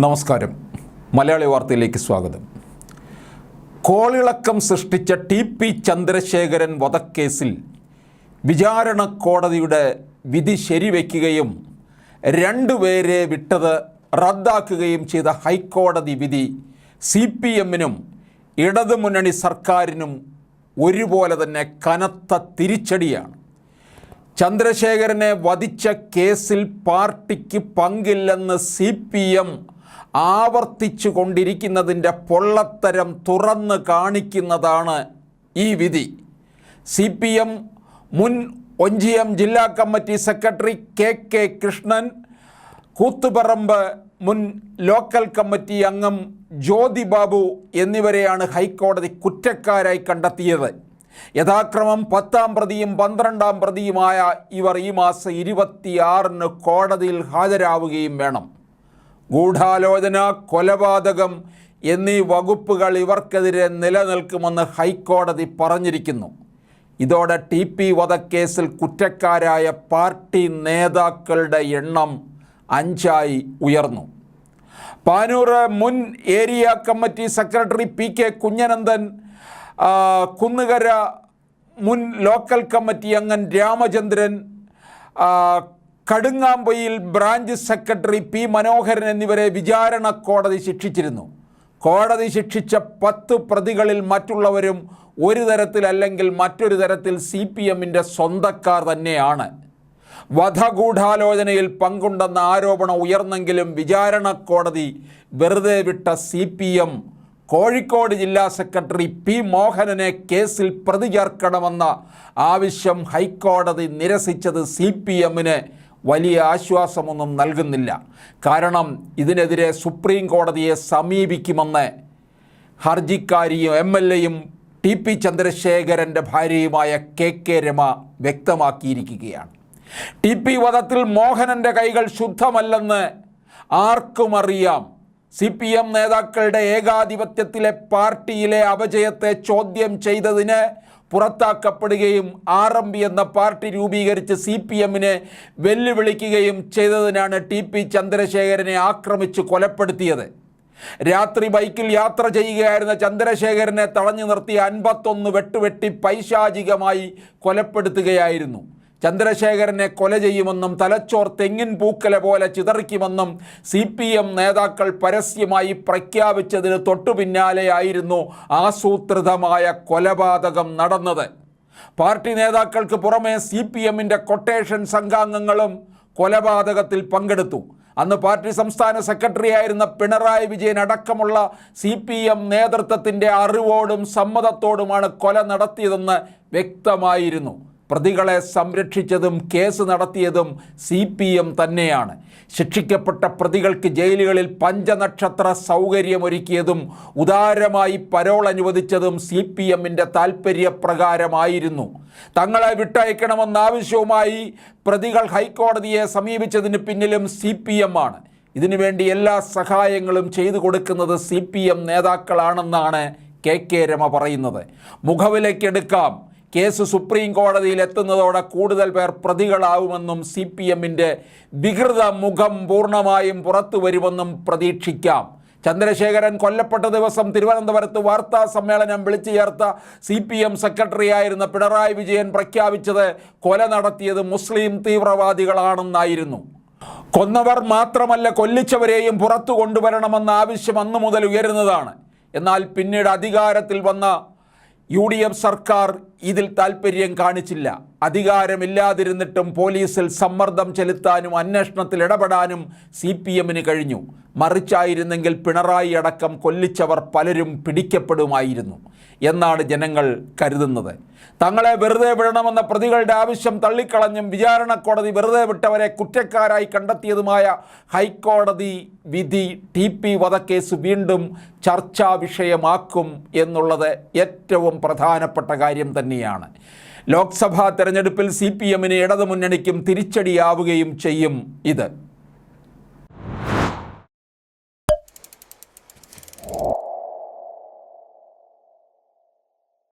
നമസ്കാരം. മലയാളി വാർത്തയിലേക്ക് സ്വാഗതം. കോളിളക്കം സൃഷ്ടിച്ച ടി പി ചന്ദ്രശേഖരൻ വധക്കേസിൽ വിചാരണ കോടതിയുടെ വിധി ശരിവെക്കുകയും രണ്ടുപേരെ വിട്ടത് റദ്ദാക്കുകയും ചെയ്ത ഹൈക്കോടതി വിധി സി പി എമ്മിനും ഇടതുമുന്നണി സർക്കാരിനും ഒരുപോലെ തന്നെ കനത്ത തിരിച്ചടിയാണ്. ചന്ദ്രശേഖരനെ വധിച്ച കേസിൽ പാർട്ടിക്ക് പങ്കില്ലെന്ന് സി പി എം ആവർത്തിച്ചു കൊണ്ടിരിക്കുന്നതിന്റെ പൊള്ളത്തരം തുറന്ന് കാണിക്കുന്നതാണ് ഈ വിധി. സി പി എം മുൻ ഒഞ്ചിയം ജില്ലാ committee secretary K K Krishnan Kuthuparamba മുൻ ലോക്കൽ കമ്മിറ്റി അംഗം ജ്യോതി ബാബു എന്നിവരെയാണ് ഹൈക്കോടതി കുറ്റക്കാരായി കണ്ടെത്തിയത്. യഥാക്രമം പത്താം പ്രതിയും പന്ത്രണ്ടാം പ്രതിയുമായ ഇവർ ഈ മാസം ഇരുപത്തിയാറിന് കോടതിയിൽ ഹാജരാവുകയും വേണം. ഗൂഢാലോചന കൊലപാതകം എന്നീ വകുപ്പുകൾ ഇവർക്കെതിരെ നിലനിൽക്കുമെന്ന് ഹൈക്കോടതി പറഞ്ഞിരിക്കുന്നു. ഇതോടെ ടി പി വധക്കേസിൽ കുറ്റക്കാരായ പാർട്ടി നേതാക്കളുടെ എണ്ണം അഞ്ചായി ഉയർന്നു. പാനൂർ മുൻ area committee secretary P K Kunhanandan Kunnukara മുൻ ലോക്കൽ കമ്മിറ്റി അംഗൻ Ramachandran Kadungampoyil branch secretary P Manoharan എന്നിവരെ വിചാരണ കോടതി ശിക്ഷിച്ചിരുന്നു. കോടതി ശിക്ഷിച്ച പത്ത് പ്രതികളിൽ മറ്റുള്ളവരും ഒരു തരത്തിൽ അല്ലെങ്കിൽ മറ്റൊരു തരത്തിൽ സി പി എമ്മിന്റെ സ്വന്തക്കാർ തന്നെയാണ്. വധഗൂഢാലോചനയിൽ പങ്കുണ്ടെന്ന ആരോപണം ഉയർന്നെങ്കിലും വിചാരണ കോടതി വെറുതെ വിട്ട സി പി എം കോഴിക്കോട് ജില്ലാ സെക്രട്ടറി പി മോഹനനെ കേസിൽ പ്രതി ചേർക്കണമെന്ന ആവശ്യം ഹൈക്കോടതി നിരസിച്ചത് സി പി എമ്മിന് വലിയ ആശ്വാസമൊന്നും നൽകുന്നില്ല. കാരണം ഇതിനെതിരെ സുപ്രീം കോടതിയെ സമീപിക്കുമെന്ന് ഹർജിക്കാരിയും എം എൽ എയും ടി പി ചന്ദ്രശേഖരന്റെ ഭാര്യയുമായ കെ കെ രമ വ്യക്തമാക്കിയിരിക്കുകയാണ്. ടി പി വധത്തിൽ മോഹനന്റെ കൈകൾ ശുദ്ധമല്ലെന്ന് ആർക്കും അറിയാം. സി പി എം നേതാക്കളുടെ ഏകാധിപത്യത്തിലെ പാർട്ടിയിലെ അപജയത്തെ ചോദ്യം ചെയ്തതിന് പുറത്താക്കപ്പെടുകയും ആർ എം പി എന്ന പാർട്ടി രൂപീകരിച്ച് സി പി എമ്മിനെ വെല്ലുവിളിക്കുകയും ചെയ്തതിനാണ് ടി പി ചന്ദ്രശേഖരനെ ആക്രമിച്ച് കൊലപ്പെടുത്തിയത്. രാത്രി ബൈക്കിൽ യാത്ര ചെയ്യുകയായിരുന്ന ചന്ദ്രശേഖരനെ തടഞ്ഞു നിർത്തി അൻപത്തൊന്ന് വെട്ടുവെട്ടി പൈശാചികമായി കൊലപ്പെടുത്തുകയായിരുന്നു. ചന്ദ്രശേഖരനെ കൊല ചെയ്യുമെന്നും തലച്ചോർ തെങ്ങിൻ പൂക്കല പോലെ ചിതറിക്കുമെന്നും സി പി എം നേതാക്കൾ പരസ്യമായി പ്രഖ്യാപിച്ചതിന് തൊട്ടു പിന്നാലെയായിരുന്നു ആസൂത്രിതമായ കൊലപാതകം നടന്നത്. പാർട്ടി നേതാക്കൾക്ക് പുറമെ സി പി എമ്മിന്റെ കൊട്ടേഷൻ സംഘാംഗങ്ങളും കൊലപാതകത്തിൽ പങ്കെടുത്തു. അന്ന് പാർട്ടി സംസ്ഥാന സെക്രട്ടറി ആയിരുന്ന പിണറായി വിജയൻ അടക്കമുള്ള സി പി എം നേതൃത്വത്തിന്റെ അറിവോടും സമ്മതത്തോടുമാണ് കൊല നടത്തിയതെന്ന് വ്യക്തമായിരുന്നു. പ്രതികളെ സംരക്ഷിച്ചതും കേസ് നടത്തിയതും സി പി എം തന്നെയാണ്. ശിക്ഷിക്കപ്പെട്ട പ്രതികൾക്ക് ജയിലുകളിൽ പഞ്ചനക്ഷത്ര സൗകര്യമൊരുക്കിയതും ഉദാരമായി പരോൾ അനുവദിച്ചതും സി പി എമ്മിന്റെ താൽപ്പര്യപ്രകാരമായിരുന്നു തങ്ങളെ വിട്ടയക്കണമെന്ന ആവശ്യവുമായി പ്രതികൾ ഹൈക്കോടതിയെ സമീപിച്ചതിന് പിന്നിലും സി പി എം ആണ്. ഇതിനുവേണ്ടി എല്ലാ സഹായങ്ങളും ചെയ്തു കൊടുക്കുന്നത് സി പി എം നേതാക്കളാണെന്നാണ് കെ കെ രമ പറയുന്നത്. മുഖവിലക്കെടുക്കാം കേസ് സുപ്രീം കോടതിയിൽ എത്തുന്നതോടെ കൂടുതൽ പേർ പ്രതികളാവുമെന്നും സി പി എമ്മിന്റെ വികൃത മുഖം പൂർണമായും പുറത്തു വരുമെന്നും പ്രതീക്ഷിക്കാം. ചന്ദ്രശേഖരൻ കൊല്ലപ്പെട്ട ദിവസം തിരുവനന്തപുരത്ത് വാർത്താ സമ്മേളനം വിളിച്ചു ചേർത്ത സി പി എം സെക്രട്ടറിയായിരുന്ന പിണറായി വിജയൻ പ്രഖ്യാപിച്ചത് കൊല നടത്തിയത് മുസ്ലിം തീവ്രവാദികളാണെന്നായിരുന്നു. കൊന്നവർ മാത്രമല്ല കൊല്ലിച്ചവരെയും പുറത്തു കൊണ്ടുവരണമെന്ന ആവശ്യം അന്നു മുതൽ ഉയരുന്നതാണ്. എന്നാൽ പിന്നീട് അധികാരത്തിൽ വന്ന യു സർക്കാർ ഇതിൽ താൽപ്പര്യം കാണിച്ചില്ല. അധികാരമില്ലാതിരുന്നിട്ടും പോലീസിൽ സമ്മർദ്ദം ചെലുത്താനും അന്വേഷണത്തിൽ ഇടപെടാനും സി പി എമ്മിന് കഴിഞ്ഞു. മറിച്ചായിരുന്നെങ്കിൽ പിണറായി അടക്കം കൊല്ലിച്ചവർ പലരും പിടിക്കപ്പെടുമായിരുന്നു എന്നാണ് ജനങ്ങൾ കരുതുന്നത്. തങ്ങളെ വെറുതെ വിടണമെന്ന പ്രതികളുടെ ആവശ്യം തള്ളിക്കളഞ്ഞും വിചാരണ കോടതി വെറുതെ വിട്ടവരെ കുറ്റക്കാരായി കണ്ടെത്തിയതുമായ ഹൈക്കോടതി വിധി ടി പി വധക്കേസ് വീണ്ടും ചർച്ചാ വിഷയമാക്കും എന്നുള്ളത് ഏറ്റവും പ്രധാനപ്പെട്ട കാര്യം തന്നെയാണ്. ലോക്സഭാ തെരഞ്ഞെടുപ്പിൽ സി പി എമ്മിന് ഇടതുമുന്നണിക്കും തിരിച്ചടിയാവുകയും ചെയ്യും ഇത്.